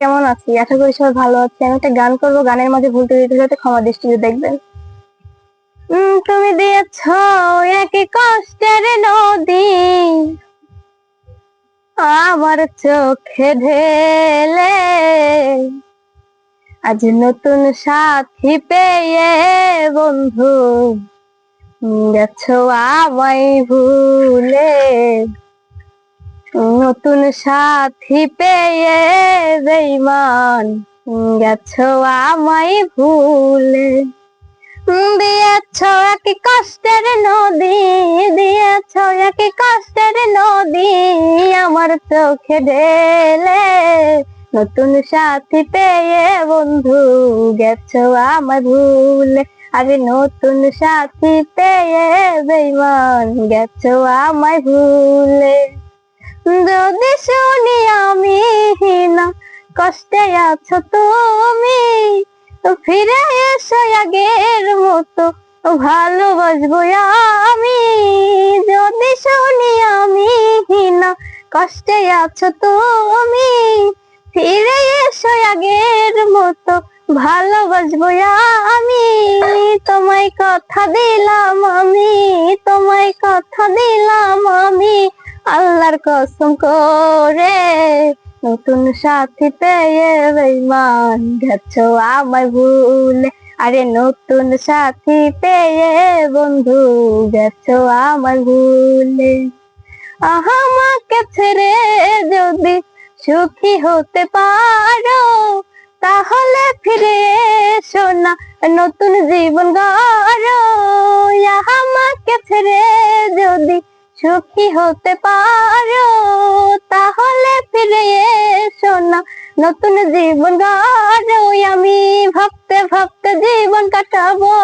কেমন আছি? আশা করি সবাই ভালো আছে। আমি একটা গান করব, গানের মাঝে ভুলতে দিতে যাতে ক্ষমা দৃষ্টিতে দেখবেন। তুমি দিয়েছ একই কষ্টের নদী। আমার চোখে ঢেলে। আজ নতুন সাথী পেয়ে বন্ধু। গেছ আমায় ভুলে। নতুন সাথী পেয়ে বেইমান গেছো আমায় ভুলে। দিয়েছ একই কষ্টের নদী, দিয়েছ একই কষ্টের নদী, আমার চোখে ঢেলে। নতুন সাথী পেয়ে বন্ধু, গেছো আমার ভুলে। আরে নতুন সাথী পেয়ে বেইমান গেছো আমায় ভুলে। যদি শুনি আমি না কষ্টে আছো তুমি। তো ফিরে এসো আগের মতো ভালোবাসবো আমি। যদি শুনি আমি না কষ্টে আছো তুমি। ফিরে এসো আগের মতো, ভালোবাসবো আমি। তোমায় কথা দিলাম আমি, তোমায় কথা দিলাম আমি। আল্লাহর কসম করে নতুন সাথী পেয়ে বেইমান গেছো আমায় ভুলে। আরে নতুন সাথী পেয়ে বন্ধু গেছো আমার ভুলে। আমাকে ছেড়ে যদি সুখী হতে পারো, তাহলে ফিরে এসো না নতুন জীবন গড়ো। সুখী হতে পারো, তাহলে ফিরে এসো না। নতুন জীবন গড়ো, আমি ভাবতে ভাবতে জীবন কাটাবো,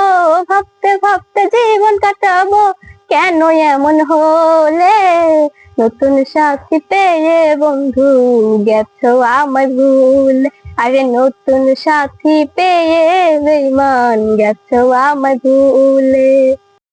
ভাবতে ভাবতে জীবন কাটাবো। কেন এমন হলে? নতুন সাথী পেয়ে বন্ধু গেছো আমার ভুল। আরে নতুন সাথী পেয়ে বেইমান গেছো আমার ভুলে।